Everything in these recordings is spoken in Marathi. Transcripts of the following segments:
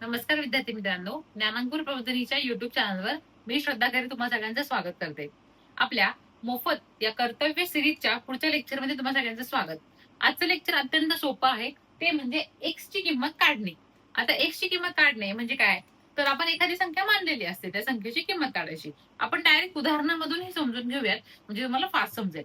नमस्कार विद्यार्थी मित्रांनो ज्ञानांकुर प्रबोधनीच्या युट्यूब चॅनलवर मी श्रद्धा खरे तुम्हा सगळ्यांचं स्वागत करते. आपल्या मोफत या कर्तव्य सिरीजच्या पुढच्या लेक्चरमध्ये तुम्हा सगळ्यांचं स्वागत. आजचं लेक्चर अत्यंत सोपं आहे ते म्हणजे एक्स ची किंमत काढणे. आता एक्स ची किंमत काढणे म्हणजे काय? तर आपण एखादी संख्या मानलेली असते त्या संख्येची किंमत काढायची. आपण डायरेक्ट उदाहरणामधून हे समजून घेऊयात म्हणजे तुम्हाला फास्ट समजेल.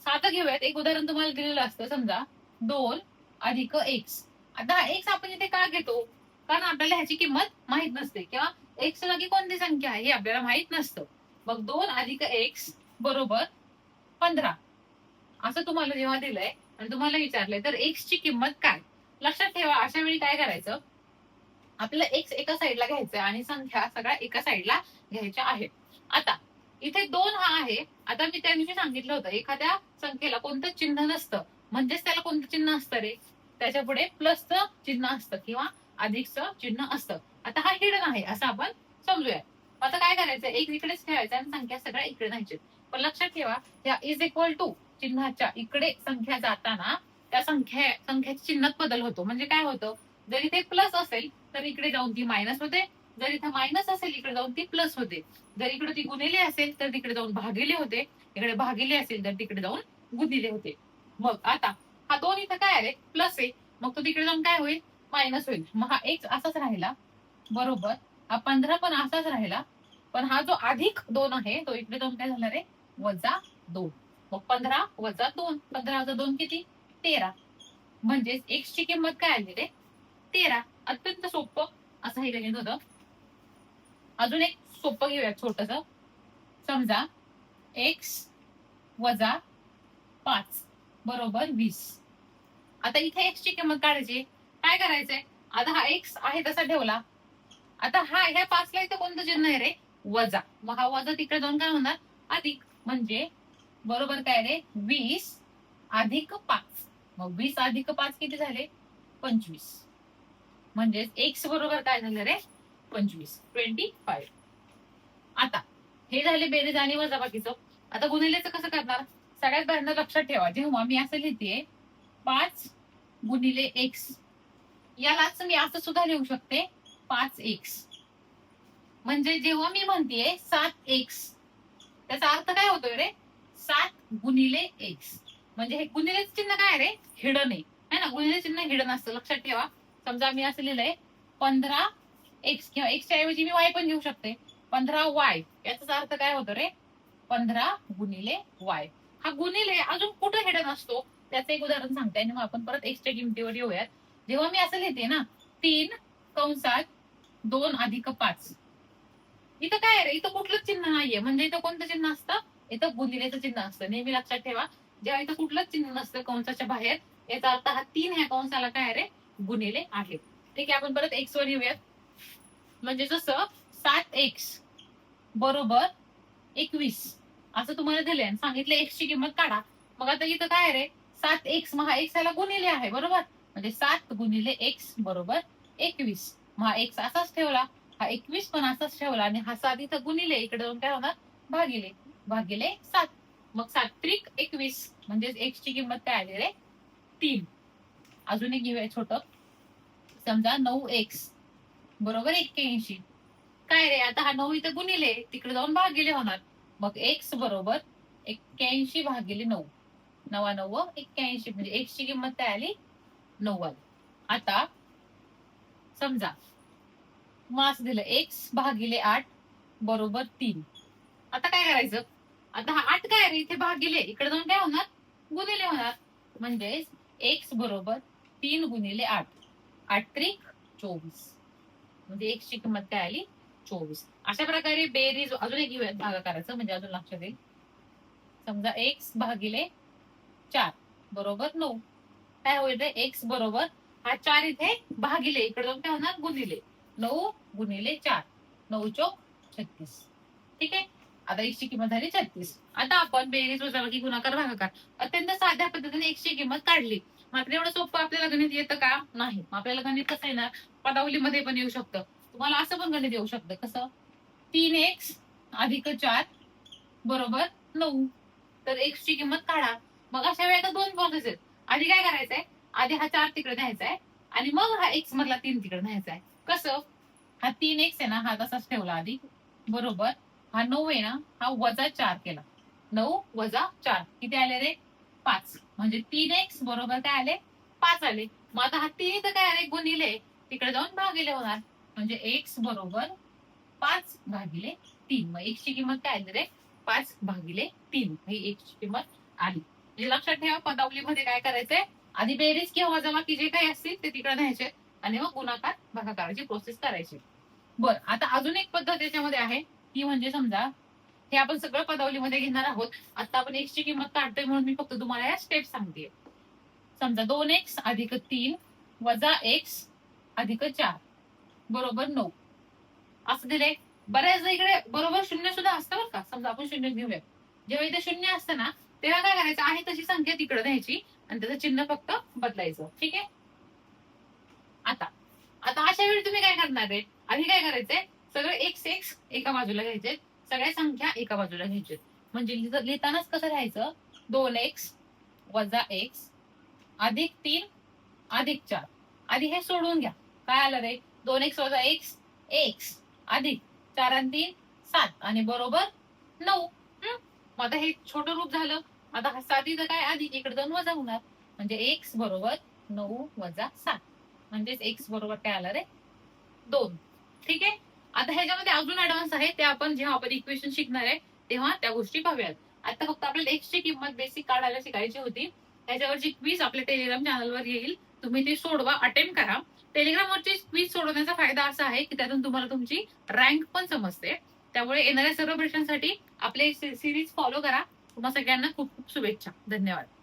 साधं घेऊयात एक उदाहरण तुम्हाला दिलेलं असतं समजा दोन अधिक एक्स आता हा एक्स आपण इथे का घेतो? कारण आपल्याला ह्याची किंमत माहीत नसते. किंवा एक्स जागी कोणती संख्या आहे हे आपल्याला माहीत नसतं. मग दोन अधिक एक्स बरोबर पंधरा. असं तुम्हाला जेव्हा दिलंय आणि तुम्हाला विचारलंय तर एक्स ची किंमत काय? लक्षात ठेवा अशा वेळी काय करायचं? आपल्याला एक्स एका साईडला घ्यायचं आणि संख्या सगळ्या एका साईडला घ्यायच्या आहेत. आता इथे दोन हा आहे. आता मी त्या दिवशी सांगितलं होतं एखाद्या संख्येला कोणतं चिन्ह नसतं. म्हणजेच त्याला कोणतं चिन्ह असतं रे? त्याच्या पुढे प्लसचं चिन्ह असतं. किंवा अधिकचं चिन्ह असतं. आता हा हिडन आहे असं आपण समजूया. आता काय करायचं? एक इकडेच ठेवायचं आणि संख्या सगळ्या इकडे न्यायच्या पण लक्षात ठेवा या इज इक्वल टू चिन्हाच्या इकडे संख्या जाताना त्या संख्या संख्याच्या चिन्हात बदल होतो. म्हणजे काय होतं? जर इथे प्लस असेल तर इकडे जाऊन ती मायनस होते. जर इथे मायनस असेल इकडे जाऊन ती प्लस होते. जर इकडे ती गुणिले असेल तर तिकडे जाऊन भागिले होते. इकडे भागिले असेल तर तिकडे जाऊन गुणिले होते. मग आता हा दोन इथं काय आहे? प्लस आहे. मग तो तिकडे जाऊन काय होईल? मायनस होईल. मग हा एक असाच राहिला. बरोबर. हा पंधरा पण असाच राहिला. पण हा जो अधिक दोन आहे तो इकडे दोन काय झाला रे? वजा दोन. मग पंधरा वजा दोन. पंधरा वजा दोन किती? तेरा. म्हणजेच एक्स ची किंमत काय आली रे? तेरा. अत्यंत सोपं. असं हे गणित होतं. अजून एक सोपं घेऊया छोटस. समजा एक्स वजा पाच. बरोबर वीस. आता इथे एक्सची किंमत काढायची. काय करायचंय? आता हा एक्स आहे तसा ठेवला. आता हा ह्या पाचला इथं कोणतं चिन्ह आहे रे? वजा. मग हा वजा तिकडे जाऊन काय होणार? अधिक. म्हणजे बरोबर काय रे? वीस अधिक पाच. मग वीस अधिक पाच किती झाले? पंचवीस. म्हणजेच एक्स बरोबर काय झालं रे? पंचवीस. Twenty five. आता हे झाले बेरीज आणि वजा बाकीचं आता गुन्हेल्याचं कसं करणार? सगळ्यात पहिल्यांदा लक्षात ठेवा. जेव्हा मी असं लिहिते पाच गुणिले एक्स यालाच मी असं सुद्धा लिहू शकते पाच एक्स म्हणजे जेव्हा मी म्हणतेय सात एक्स त्याचा अर्थ काय होतोय रे? सात गुणिले एक्स म्हणजे हे गुणिले चिन्ह काय रे? हिडन आहे. है ना? गुणिले चिन्ह हिडन असतं. लक्षात ठेवा. समजा मी असं लिहिलंय पंधरा एक्स किंवा एक्सच्या ऐवजी मी वाय पण घेऊ शकते. पंधरा वाय याचा अर्थ काय होतो रे? पंधरा गुणिले वाय हा गुणिले अजून कुठं हिडन असतो? त्याचं एक उदाहरण सांगते आणि मग आपण परत एक्सच्या किमतीवर येऊयात. जेव्हा मी असं लिहिते ना तीन कंसात दोन अधिक पाच. इथं काय आहे रे? इथं कुठलंच चिन्ह नाहीये. म्हणजे इथं कोणतं चिन्ह असतं? इथं गुणिलेचं चिन्ह असतं. नेहमी लक्षात ठेवा. जेव्हा इथं कुठलंच चिन्ह नसतं कंसाच्या बाहेर याचा अर्थ हा तीन ह्या कंसाला काय रे? गुन्हेले आहे ठीक आहे आपण परत एक्स वर येऊयात म्हणजे जसं सात एक्स बरोबर एकवीस. असं तुम्हाला दिले सांगितलं एक्सची किंमत काढा. मग आता इथं काय रे? सात एक्स मग हा एक्स याला गुन्हेले आहे बरोबर? म्हणजे सात गुणिले एक्स बरोबर एकवीस. मग हा एक्स असाच ठेवला. हा एकवीस पण असाच ठेवला आणि हा सात इथं गुणिले इकडे जाऊन काय होणार? भागिले. भागिले सात. मग सात त्रिक एकवीस. म्हणजे एक्स ची किंमत काय आली रे? तीन. अजून एक घेऊया छोट. समजा नऊ एक्स. बरोबर एक्क्याऐंशी. काय रे? आता हा नऊ इथं गुणिले. तिकडे जाऊन भागिले होणार. मग एक्स बरोबर एक्क्याऐंशी भागिले नऊ. नवा नव्व एक्क्याऐंशी. म्हणजे एक्सची किंमत काय आली? नव्वद. आता समजा मास दिलं एक्स भागिले आठ बरोबर तीन. आता काय करायचं? आता हा आठ काय रे? इथे भागिले. इकडे जाऊन काय होणार? गुणिले होणार. म्हणजे एक्स बरोबर तीन गुणिले आठ. आठ त्रिक चोवीस. म्हणजे एक ची किंमत काय आली? चोवीस. अशा प्रकारे बेरीज अजून एक घेऊयात भागाकाराचं म्हणजे अजून लक्षात येईल. समजा एक्स भागिले चार बरोबर नऊ. काय होईल रे? एक्स बरोबर. हा चार इथे भागिले. इकडे जाऊन काय होणार? गुणिले. नऊ गुणिले चार. नऊ चौक छत्तीस. ठीक आहे? आता एकशे किंमत झाली छत्तीस. आता आपण बेरीज वजाबाकी गुणाकार भागाकार. अत्यंत साध्या पद्धतीने एकशे किंमत काढली. मात्र एवढं सोपं आपल्याला गणित येतं का? नाही. आपल्याला गणित कसं येणार? पदावलीमध्ये पण येऊ शकतं. तुम्हाला असं पण गणित येऊ शकतं. कसं? तीन एक्स अधिक चार बरोबर नऊ. तर एक्सची किंमत काढा. मग अशा वेळेला दोन प्रोसेस आहेत. आधी काय करायचंय? आधी हा चार तिकडे न्यायचा आहे आणि मग हा एक्स मधला तीन तिकडे न्यायचा आहे कसं? हा तीन एक्स आहे ना हा तसाच ठेवला आधी. बरोबर? हा नऊ आहे ना हा वजा चार केला. नऊ वजा चार. किती आले रे? पाच. म्हणजे तीन एक्स बरोबर काय आले? पाच आले. मग आता हा तीन इथं काय आले गुणिले. तिकडे जाऊन भागिले होणार. म्हणजे एक्स बरोबर पाच भागिले तीन. मग एक्स किंमत काय आली रे? पाच भागिले तीन. ही एक्स किंमत आली. म्हणजे लक्षात ठेवा पदावलीमध्ये काय करायचंय? आधी बेरीज किंवा वजाबाकी जे काही असतील ते तिकडे न्यायचे आणि मग गुणाकार भागाकाराची प्रोसेस करायची. बर आता अजून एक पद्धत याच्यामध्ये आहे ती म्हणजे समजा हे आपण सगळं पदावलीमध्ये घेणार आहोत. आता आपण एक्सची किंमत काढतोय म्हणून मी फक्त तुम्हाला या स्टेप सांगते समजा दोन एक्स अधिक तीन वजा एक्स अधिक चार बरोबर नऊ. असं दिले बऱ्याचदा इकडे बरोबर शून्य सुद्धा असतं बरं का. समजा आपण शून्य घेऊया. जेव्हा इथे शून्य असतं ना तेव्हा काय करायचं? आहे तशी संख्या तिकडे द्यायची आणि त्याचं चिन्ह फक्त बदलायचं. ठीक आहे? आता. आता अशा वेळी तुम्ही काय करणार आहे? आधी काय करायचंय? सगळे एक्स एक्स एका बाजूला घ्यायचे. सगळ्या संख्या एका बाजूला घ्यायचे. म्हणजे लिहित- लिहितानाच कसं राहायचं दोन एक्स वजा एक्स अधिक तीन अधिक चार. आधी हे सोडून घ्या. काय आलं रे? दोन एक्स वजा एक्स एक्स अधिक चार आणि तीन सात. आणि बरोबर नऊ. मग आता हे छोटं रूप झालं. आता हा सात काय? आधी इकडे दोन वजा होणार. म्हणजे एक्स बरोबर नऊ वजा सात. म्हणजेच एक्स बरोबर काय आला रे? दोन. ठीक आहे? आता ह्याच्यामध्ये अजून ऍडव्हान्स आहे. ते आपण जेव्हा आपण इक्वेशन शिकणार आहे तेव्हा त्या गोष्टी पाहूयात. आता फक्त आपल्याला एक्सची किंमत बेसिक काढायला शिकायची होती. त्याच्यावरची क्वीज आपल्या टेलिग्राम चॅनलवर येईल. तुम्ही ती सोडवा अटेम्प्ट करा. टेलिग्रामवरची क्वीज सोडवण्याचा फायदा असा आहे की त्यातून तुम्हाला तुमची रँक पण समजते. त्यामुळे येणाऱ्या सर्व प्रश्नांसाठी आपले सिरीज फॉलो करा. तुम्हा सगळ्यांना खूप खूप शुभेच्छा. धन्यवाद.